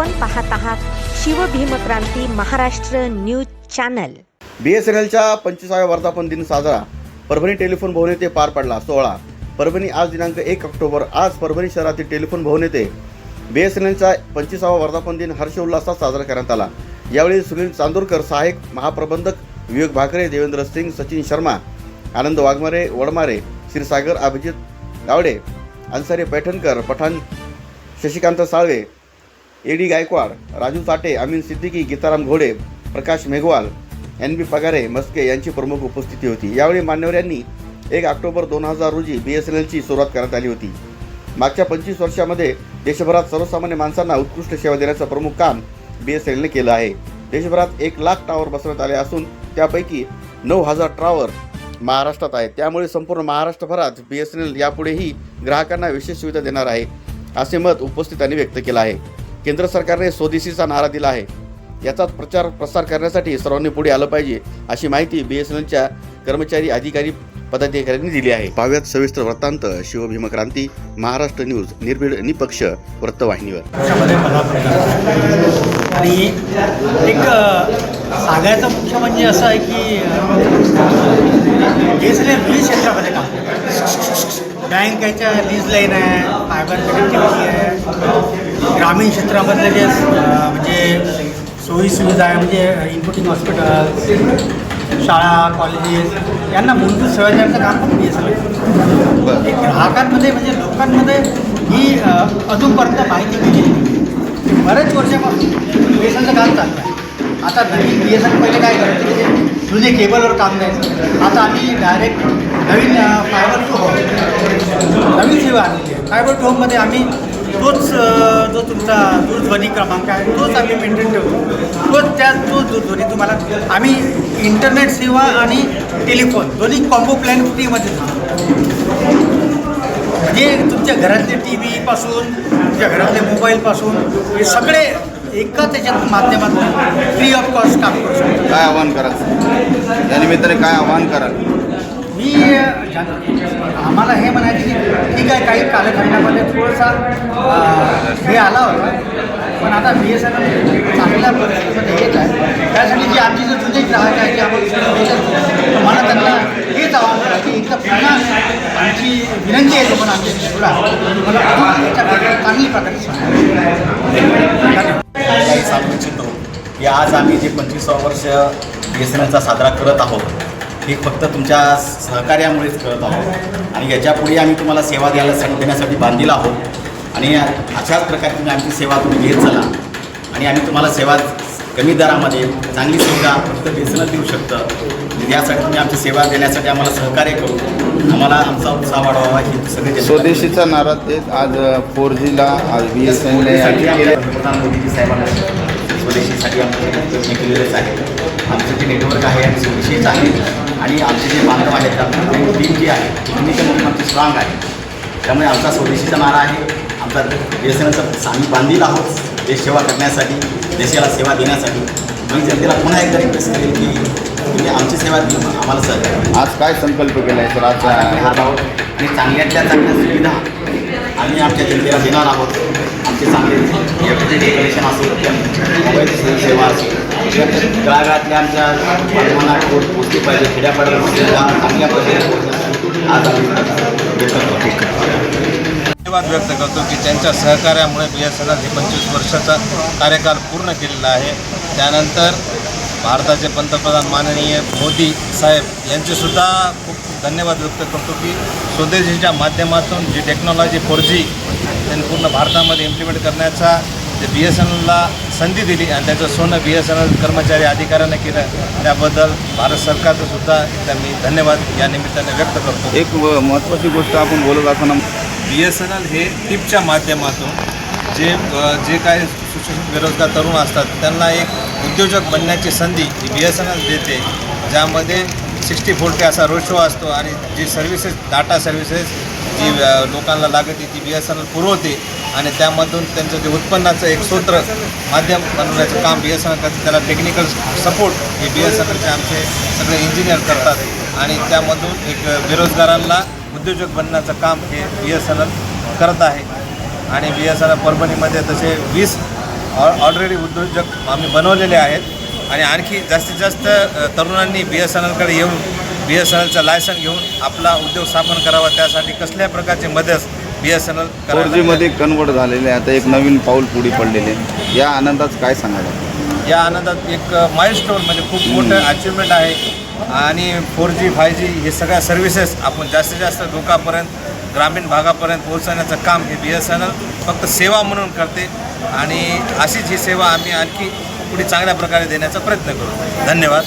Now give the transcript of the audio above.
आपण पाहत आहात Shivbhimkranti Maharashtra news channel. B S N एलच्या पंचवीसाव्या वर्धापन दिन साजरा. परभणी टेलिफोन भवन येथे पार पडला सोहळा. परभणी आज दिनांक एक ऑक्टोबर आज परभणी शहरातील टेलिफोन भवन येथे बी एस एन एलचा पंचवीसावा वर्धापन दिन हर्षोल्लासात साजरा करण्यात आला. यावेळी सुनील चांदोरकर सहाय्यक महाप्रबंधक Vivek Bhakare Devendra Singh Sachin Sharma Anand Waghmare Wadmare Kshirsagar Abhijit Gawade Ansari Paithankar Pathan Shashikant Salve A D Gaikwad Raju Sathe Amin Siddiqui Gitaram Ghode Prakash Meghwal N बी पगारे मस्के यांची प्रमुख उपस्थिती होती. यावेळी मान्यवरांनी एक ऑक्टोबर दोन हजार रोजी बी एस एन एलची सुरुवात करण्यात आली होती. मागच्या पंचवीस वर्षामध्ये देशभरात सर्वसामान्य माणसांना उत्कृष्ट सेवा देण्याचं प्रमुख काम बी एस एन एलने केलं आहे. देशभरात एक लाख टावर बसवण्यात आले असून त्यापैकी नऊ हजार टावर महाराष्ट्रात आहेत. त्यामुळे संपूर्ण महाराष्ट्रभरात बी एस एन एल यापुढेही ग्राहकांना विशेष सुविधा देणार आहे असे मत उपस्थितांनी व्यक्त केलं आहे. केंद्र सरकारने स्वदेशीचा नारा दिला आहे. याचाच प्रचार प्रसार करण्यासाठी सर्वांनी पुढे आलं पाहिजे अशी माहिती बी एस एन एलच्या कर्मचारी अधिकारी पदाधिकाऱ्यांनी दिली आहे. पाव्यात सविस्तर वृत्तांत शिवभीमक्रांती महाराष्ट्र न्यूज निर्भीड निपक्ष वृत्तवाहिनीवर. आणि एक सांगायचं मुख्य म्हणजे असं आहे की हे सगळे लीज क्षेत्रामध्ये काम करतात. बँकेच्या लीज लाईन आहे फायबर कनेक्टिव्हिटी आहे. ग्रामीण क्षेत्रामधले जे म्हणजे सोयी सुविधा आहे म्हणजे इन्पुटिंग हॉस्पिटल शाळा कॉलेजेस यांना मूलभूत सेवा देण्याचं काम पण बी एस ग्राहकांमध्ये म्हणजे लोकांमध्ये ही अजूनपर्यंत माहिती नाही. बरेच वर्षापासून बी एस एनचं काम चाललं आहे. आता नवीन बी एस एन पहिले काय करायचं की ते जुने केबलवर काम द्यायचं आता आम्ही डायरेक्ट नवीन फायबर टू होम नवीन सेवा आणली आहे. फायबर टू होममध्ये आम्ही तोच जो तुमचा दूरध्वनी क्रमांक आहे तोच आम्ही मेंटेन ठेवतो. तोच त्या तोच दूरध्वनी तुम्हाला आम्ही इंटरनेट सेवा आणि टेलिफोन दोन्ही कॉम्बो प्लॅन फ्रीमध्ये म्हणजे तुमच्या घरातले टी व्हीपासून तुमच्या घरातले मोबाईलपासून हे सगळे एका त्याच्यात माध्यमातून फ्री ऑफ कॉस्ट काम करू शकतो. काय आव्हान कराल? या निमित्ताने काय आव्हान कराल? मी आम्हाला हे म्हणायचं की ठीक आहे काही कालखंडामध्ये थोडासा हे आला होता पण आता बी एस एन एल चांगल्या परिस्थितीमध्ये येत आहे. त्यासाठी जी आमची जे जुने ग्राहक आहे जे आपण मला त्यांना हेच आव्हान की एकदा पुन्हा आमची विनंती आहे पण आमच्या स्कूलला मला चांगली प्रकारे सांगा. सांगू इच्छितो की आज आम्ही जे पंचवीसावं वर्ष बी एस एन एलचा साजरा करत आहोत हे फक्त तुमच्या सहकार्यामुळेच करत आहोत. आणि याच्यापुढे आम्ही तुम्हाला सेवा द्यायला देण्यासाठी बांधील आहोत. आणि अशाच प्रकारे तुम्ही आमची सेवा तुम्ही घेत चला. आणि आम्ही तुम्हाला सेवा कमी दरामध्ये चांगली सुविधा फक्त बी एस एन एल देऊ शकतं. यासाठी तुम्ही आमची सेवा देण्यासाठी आम्हाला सहकार्य करू. आम्हाला आमचा उत्साह वाढवावा ही सगळे स्वदेशीचा नारा देत आज फोर जीला आज बी एस एन पंतप्रधान मोदीजी साहेबांना स्वदेशीसाठी आमचे प्रयत्न केलेलेच आहे आमचं जे नेटवर्क आहे आम्ही स्वदेशीच आहे आणि आमचे जे बांधव आहेत आमची टीम जी आहे दोन्ही कमी आमची स्ट्रॉंग आहे. त्यामुळे आमचा स्वदेशीचा नारा आहे. आमचा एलचा आम्ही बांधील आहोत देश सेवा करण्यासाठी देशाला सेवा देण्यासाठी. मी जनतेला पुन्हा एकदा रिक्वेस्ट करेन की तुम्ही आमची सेवा दिली आम्हाला करा. आज काय संकल्प केला आहे सर? आज हात? आहोत आणि चांगल्यातल्या चांगल्या सुविधा आम्ही आमच्या जनतेला देणार आहोत. आमचे चांगले डेकोरेशन असो मोबाईल सेवा असो तळागाळातल्या आमच्या माध्यमांना पोच पोचली पाहिजे खेड्यापाड्याला चांगल्या पद्धतीने आज धन्यवाद व्यक्त करतो की त्यांच्या सहकार्यामुळे बी एस एन एल हे पंचवीस वर्षाचा कार्यकाल पूर्ण केलेला आहे. त्यानंतर भारताचे पंतप्रधान माननीय मोदी साहेब यांचेसुद्धा खूप धन्यवाद व्यक्त करतो की स्वदेशीच्या माध्यमातून जी टेक्नॉलॉजी फोर जी त्यांनी पूर्ण भारतामध्ये इम्प्लिमेंट करण्याचा जे बी एस एन एलला संधी दिली आणि त्याचं सोनं बी एस एन एल कर्मचारी अधिकाऱ्याने केलं. त्याबद्दल भारत सरकारचं सुद्धा त्या मी धन्यवाद या निमित्ताने व्यक्त करतो. एक महत्त्वाची गोष्ट आपण बोलत असताना बी एस एन एल हे टिपच्या माध्यमातून जे जे काही सुशिक्षित बेरोजगार तरुण असतात त्यांना एक उद्योजक बनण्याची संधी ही बी एस एन एल देते ज्यामध्ये सिक्स्टी फोर्टी असा रोड शो असतो आणि जी सर्व्हिसेस डाटा सर्व्हिसेस जी लोकांना लागते ती बी एस एन एल पुरवते आणि त्यामधून त्यांचं जे उत्पन्नाचं एक सूत्र माध्यम बनवण्याचं काम बी एस एन एल करते. त्याला टेक्निकल सपोर्ट हे बी एस एन एलचे आमचे सगळे इंजिनियर करतात. आणि त्यामधून एक बेरोजगारांना उद्योजक बनण्याचं काम हे बी एस एन एल करत आहे. आणि बी एस एन एल परभणीमध्ये तसे वीस ऑलरेडी उद्योजक आम्ही बनवलेले आहेत. आणि आणखी जास्तीत जास्त तरुणांनी बी एस एन एलकडे येऊन बी एस एन एलचं लायसन घेऊन आपला उद्योग स्थापन करावा. त्यासाठी कसल्या प्रकारची मदत B S N L four जीमध्ये कन्वर्ट झालेले आहे. आता एक नवीन पाऊल पुढे पडलेले. या आनंदाचं काय सांगायला या आनंदात एक माइलस्टोन म्हणजे खूप मोठं अचिव्हमेंट आहे. आणि फोर जी फाय जी हे सगळ्या सर्व्हिसेस आपण जास्तीत जास्त लोकांपर्यंत ग्रामीण भागापर्यंत पोहोचवण्याचं काम हे बी एस एन एल फक्त सेवा म्हणून करते. आणि अशीच ही सेवा आम्ही आणखी पुढे चांगल्या प्रकारे देण्याचा प्रयत्न करू. धन्यवाद.